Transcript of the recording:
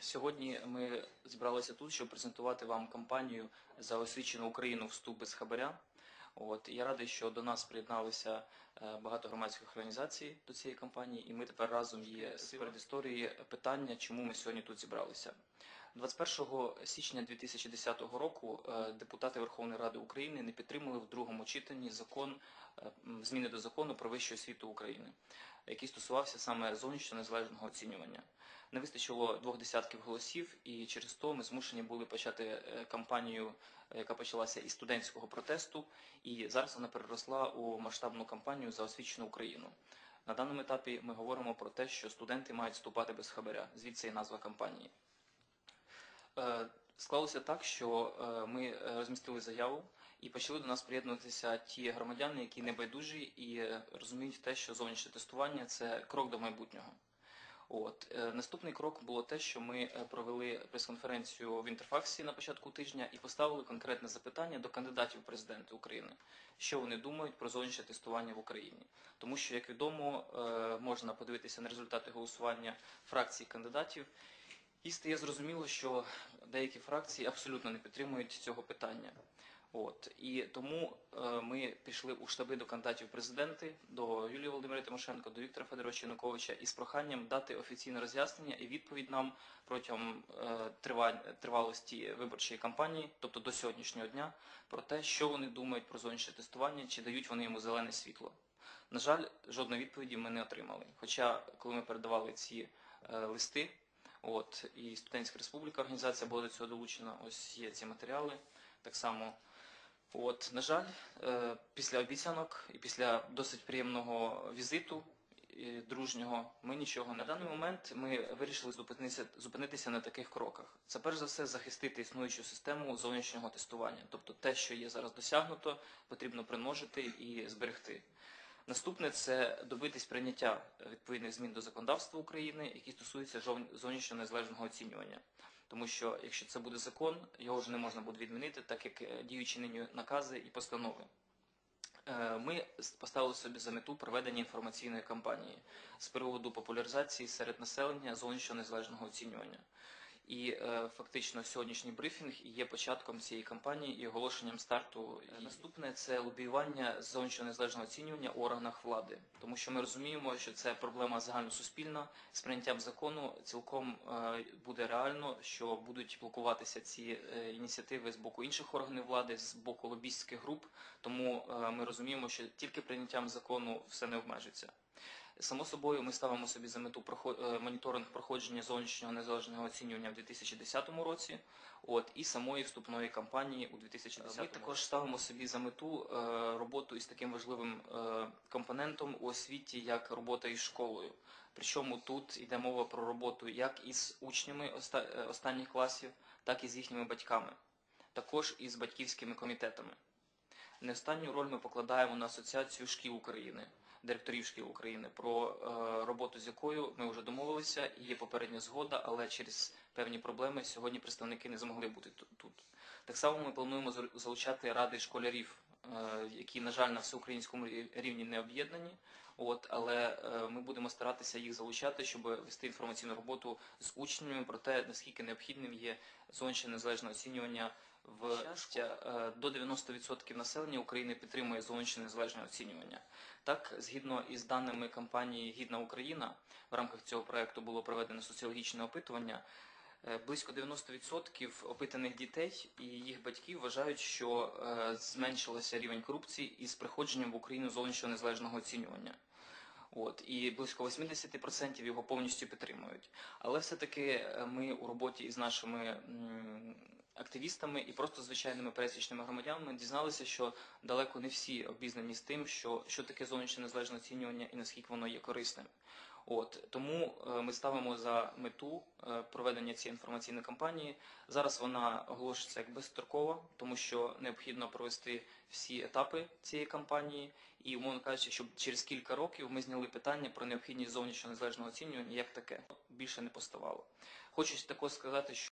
Сьогодні ми зібралися тут, щоб презентувати вам кампанію за освічену Україну вступ без хабаря. От я радий, що до нас приєдналися е, багато громадських організацій до цієї кампанії, і ми тепер разом є з передісторії питання, чому ми сьогодні тут зібралися. 21 січня 2010 року е, депутати Верховної Ради України не підтримали в другому читанні закон е, зміни до закону про вищу освіту України, який стосувався саме зовнішньо незалежного оцінювання. Не вистачило двох десятків голосів, і через то ми змушені були почати е, кампанію, яка почалася із студентського протесту, і зараз вона переросла у масштабну кампанію за освічену Україну. На даному етапі ми говоримо про те, що студенти мають вступати без хабаря, звідси і назва кампанії. Е, Склалося так, що е, ми е, розмістили заяву і почали до нас приєднуватися ті громадяни, які не байдужі і розуміють те, що зовнішнє тестування це крок до майбутнього. От наступний крок було те, що ми провели прес-конференцію в інтерфаксі на початку тижня і поставили конкретне запитання до кандидатів в президенти України, що вони думають про зовнішнє тестування в Україні. Тому що, як відомо, можна подивитися на результати голосування фракцій кандидатів. І стає зрозуміло, що деякі фракції абсолютно не підтримують цього питання. От і тому е, ми пішли у штаби до кандидатів президенти, до Юлії Володимирівни Тимошенко, до Віктора Федоровича Януковича із проханням дати офіційне роз'яснення і відповідь нам протягом е, тривалості виборчої кампанії, тобто до сьогоднішнього дня, про те, що вони думають про зовнішнє тестування, чи дають вони йому зелене світло. На жаль, жодної відповіді ми не отримали. Хоча, коли ми передавали ці е, листи, От і студентська республіка організація була до цього долучена. Ось є ці матеріали. Так само, от на жаль, е, після обіцянок і після досить приємного візиту е, дружнього, ми нічого не на даний момент. Ми вирішили зупинитися, зупинитися на таких кроках. Це перш за все захистити існуючу систему зовнішнього тестування, тобто те, що є зараз досягнуто, потрібно примножити і зберегти. Наступне це добитись прийняття відповідних змін до законодавства України, які стосуються зовнішнього незалежного оцінювання. Тому що якщо це буде закон, його вже не можна буде відмінити, так як е, діючі нині накази і постанови. Е, Ми поставили собі за мету проведення інформаційної кампанії з приводу популяризації серед населення зовнішнього незалежного оцінювання. І е, фактично сьогоднішній брифінг є початком цієї кампанії і оголошенням старту. Е, Наступне це лобіювання зовнішнього незалежного оцінювання у органах влади, тому що ми розуміємо, що це проблема загальносуспільна. З прийняттям закону цілком е, буде реально, що будуть блокуватися ці ініціативи з боку інших органів влади, з боку лобістських груп. Тому ми розуміємо, що тільки прийняттям закону все не обмежиться. Само собою, ми ставимо собі за мету е, моніторинг проходження зовнішнього незалежного оцінювання в 2010 році, от і самої вступної кампанії у 2010 Ми також ставимо собі за мету е, роботу із таким важливим е, компонентом у освіті, як робота із школою. Причому тут йде мова про роботу як із учнями останніх класів, так і з їхніми батьками, також і з батьківськими комітетами. Не останню роль ми покладаємо на Асоціацію шкіл України, директорів шкіл України, про е, роботу з якою ми вже домовилися, є попередня згода, але через певні проблеми сьогодні представники не змогли бути тут. Так само ми плануємо залучати ради школярів, які, на жаль, на всеукраїнському рівні не об'єднані. От, але е, ми будемо старатися їх залучати, щоб вести інформаційну роботу з учнями про те, наскільки необхідним є зовнішнє незалежне оцінювання в. Е, До 90% населення України підтримує зовнішнє незалежне оцінювання. Так, згідно із даними кампанії Гідна Україна, в рамках цього проекту було проведено соціологічне опитування. Е, Близько 90% опитаних дітей і їх батьків вважають, що е, зменшилося рівень корупції із приходженням в Україну зовнішнього незалежного оцінювання. От і близько 80% його повністю підтримують. Але все-таки е, ми у роботі із нашими активістами і просто звичайними пересічними громадянами дізналися, що далеко не всі обізнані з тим, що, що таке зовнішнє незалежне оцінювання і наскільки воно є корисним. От тому е, ми ставимо за мету е, проведення цієї інформаційної кампанії. Зараз вона оголошується як безстрокова, тому що необхідно провести всі етапи цієї кампанії, і умовно кажучи, щоб через кілька років ми зняли питання про необхідність зовнішнього незалежного оцінювання як таке більше не поставало. Хочу також сказати, що